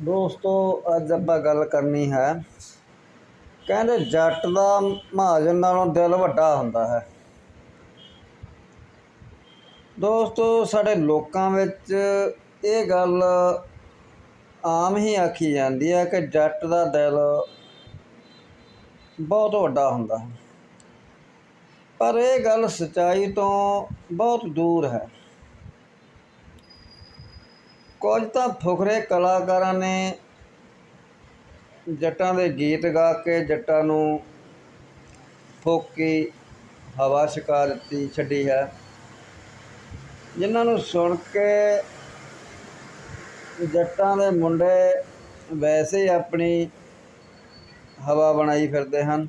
ਦੋਸਤੋ, ਅੱਜ ਆਪਾਂ ਗੱਲ ਕਰਨੀ ਹੈ। ਕਹਿੰਦੇ ਜੱਟ ਦਾ ਮਹਾਜਨ ਨਾਲੋਂ ਦਿਲ ਵੱਡਾ ਹੁੰਦਾ ਹੈ। ਦੋਸਤੋ, ਸਾਡੇ ਲੋਕਾਂ ਵਿੱਚ ਇਹ ਗੱਲ ਆਮ ਹੀ ਆਖੀ ਜਾਂਦੀ ਹੈ ਕਿ ਜੱਟ ਦਾ ਦਿਲ ਬਹੁਤ ਵੱਡਾ ਹੁੰਦਾ ਹੈ। ਪਰ ਇਹ ਗੱਲ ਸਚਾਈ ਤੋਂ ਬਹੁਤ ਦੂਰ ਹੈ। ਕੁਝ ਤਾਂ ਫੁਕਰੇ ਕਲਾਕਾਰਾਂ ਨੇ ਜੱਟਾਂ ਦੇ ਗੀਤ ਗਾ ਕੇ ਜੱਟਾਂ ਨੂੰ ਫੋਕੀ ਹਵਾ ਛਕਾ ਦਿੱਤੀ, ਛੱਡੀ ਹੈ। ਜਿਨ੍ਹਾਂ ਨੂੰ ਸੁਣ ਕੇ ਜੱਟਾਂ ਦੇ ਮੁੰਡੇ ਵੈਸੇ ਆਪਣੀ ਹਵਾ ਬਣਾਈ ਫਿਰਦੇ ਹਨ।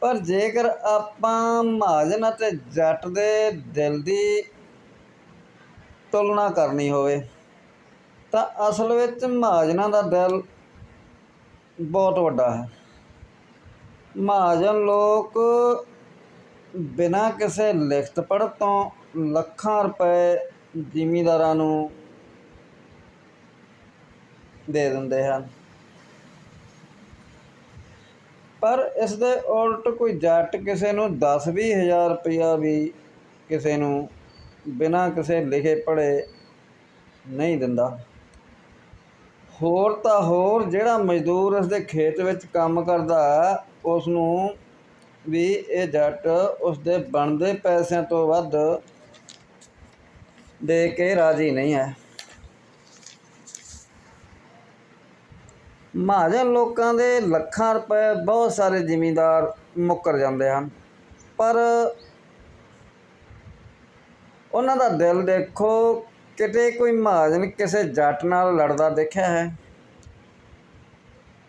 ਪਰ ਜੇਕਰ ਆਪਾਂ ਮਹਾਜਨ ਅਤੇ ਜੱਟ ਦੇ ਦਿਲ ਦੀ ਤੁਲਨਾ ਕਰਨੀ ਹੋਵੇ ਤਾਂ ਅਸਲ ਵਿੱਚ ਮਹਾਜਨਾਂ ਦਾ ਦਿਲ ਬਹੁਤ ਵੱਡਾ ਹੈ। ਮਹਾਜਨ ਲੋਕ ਬਿਨਾਂ ਕਿਸੇ ਲਿਖਤ ਪੜ੍ਹ ਤੋਂ ਲੱਖਾਂ ਰੁਪਏ ਜ਼ਿਮੀਂਦਾਰਾਂ ਨੂੰ ਦੇ ਦਿੰਦੇ ਹਨ। ਪਰ ਇਸ ਦੇ ਉਲਟ ਕੋਈ ਜੱਟ ਕਿਸੇ ਨੂੰ 10 ਵੀਹ ਹਜ਼ਾਰ ਰੁਪਇਆ ਵੀ ਕਿਸੇ ਨੂੰ ਬਿਨਾਂ ਕਿਸੇ ਲਿਖੇ ਪੜ੍ਹੇ ਨਹੀਂ ਦਿੰਦਾ। ਹੋਰ ਤਾਂ ਹੋਰ, ਜਿਹੜਾ ਮਜ਼ਦੂਰ ਇਸ ਦੇ ਖੇਤ ਵਿੱਚ ਕੰਮ ਕਰਦਾ ਉਸ ਨੂੰ ਵੀ ਇਹ ਜੱਟ ਉਸ ਦੇ ਬਣਦੇ ਪੈਸਿਆਂ ਤੋਂ ਵੱਧ ਦੇ ਕੇ ਰਾਜੀ ਨਹੀਂ ਹੈ। ਮਹਾਜਨ ਲੋਕਾਂ ਦੇ ਲੱਖਾਂ ਰੁਪਏ ਬਹੁਤ ਸਾਰੇ ਜ਼ਿਮੀਂਦਾਰ ਮੁੱਕਰ ਜਾਂਦੇ ਹਨ, ਪਰ ਉਹਨਾਂ ਦਾ ਦਿਲ ਦੇਖੋ ਕਿਤੇ ਕੋਈ ਮਹਾਜਨ ਕਿਸੇ ਜੱਟ ਨਾਲ ਲੜਦਾ ਦੇਖਿਆ ਹੈ?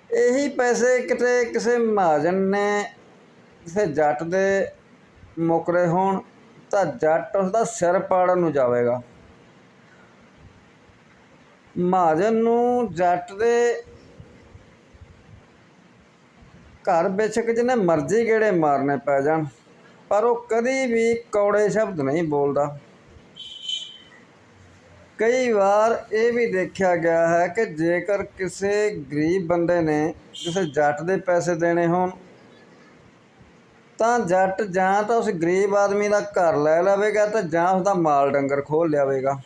ਇਹੀ ਪੈਸੇ ਕਿਤੇ ਕਿਸੇ ਮਹਾਜਨ ਨੇ ਕਿਸੇ ਜੱਟ ਦੇ ਮੁਕਰੇ ਹੋਣ ਤਾਂ ਜੱਟ ਉਸ ਦਾ ਸਿਰ ਪਾੜਨ ਨੂੰ ਜਾਵੇਗਾ। ਮਹਾਜਨ ਨੂੰ ਜੱਟ ਦੇ ਘਰ ਬੇਸ਼ੱਕ ਜਿਹਨੇ ਮਰਜ਼ੀ ਗੇੜੇ ਮਾਰਨੇ ਪੈ ਜਾਣ, ਪਰ ਉਹ ਕਦੀ ਵੀ ਕੌੜੇ ਸ਼ਬਦ ਨਹੀਂ ਬੋਲਦਾ। ਕਈ ਵਾਰ ਇਹ ਵੀ ਦੇਖਿਆ ਗਿਆ ਹੈ ਕਿ ਜੇਕਰ ਕਿਸੇ ਗਰੀਬ ਬੰਦੇ ਨੇ ਕਿਸੇ ਜੱਟ ਦੇ ਪੈਸੇ ਦੇਣੇ ਹੋਣ, ਤਾਂ ਜੱਟ ਜਾਂ ਤਾਂ ਉਸ ਗਰੀਬ ਆਦਮੀ ਦਾ ਘਰ ਲੈ ਲਵੇਗਾ ਤੇ ਜਾਂ ਉਸ ਦਾ ਮਾਲ ਡੰਗਰ ਖੋਲ ਲਿਆਵੇਗਾ।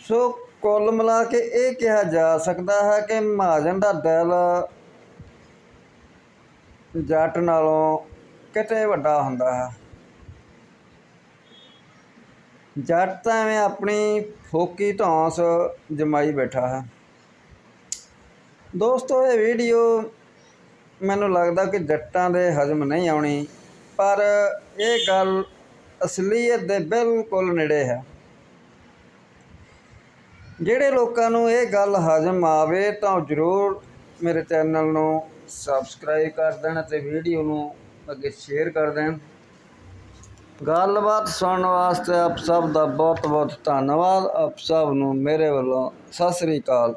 ਸੋ ਕੁੱਲ ਮਿਲਾ ਕੇ ਇਹ ਕਿਹਾ ਜਾ ਸਕਦਾ ਹੈ ਕਿ ਮਹਾਜਨ ਦਾ ਦਿਲ ਜੱਟ ਨਾਲੋਂ ਕਿਤੇ ਵੱਡਾ ਹੁੰਦਾ ਹੈ। ਜੱਟ ਤਾਂ ਐਵੇਂ ਆਪਣੀ ਫੋਕੀ ਧੌਂਸ ਜਮਾਈ ਬੈਠਾ ਹੈ। ਦੋਸਤੋ, ਇਹ ਵੀਡੀਓ ਮੈਨੂੰ ਲੱਗਦਾ ਕਿ ਜੱਟਾਂ ਦੇ ਹਜਮ ਨਹੀਂ ਆਉਣੀ, ਪਰ ਇਹ ਗੱਲ ਅਸਲੀਅਤ ਦੇ ਬਿਲਕੁਲ ਨੇੜੇ ਹੈ। ਜਿਹੜੇ ਲੋਕਾਂ ਨੂੰ ਇਹ ਗੱਲ ਹਜਮ ਆਵੇ ਤਾਂ ਉਹ ਜ਼ਰੂਰ ਮੇਰੇ ਚੈਨਲ ਨੂੰ ਸਬਸਕ੍ਰਾਈਬ ਕਰ ਦੇਣ ਅਤੇ ਵੀਡੀਓ ਨੂੰ ਅੱਗੇ ਸ਼ੇਅਰ ਕਰ ਦੇਣ। ਗੱਲਬਾਤ ਸੁਣਨ ਵਾਸਤੇ ਆਪ ਸਭ ਦਾ ਬਹੁਤ ਬਹੁਤ ਧੰਨਵਾਦ। ਆਪ ਸਭ ਨੂੰ ਮੇਰੇ ਵੱਲੋਂ ਸਤਿ ਸ੍ਰੀ ਅਕਾਲ।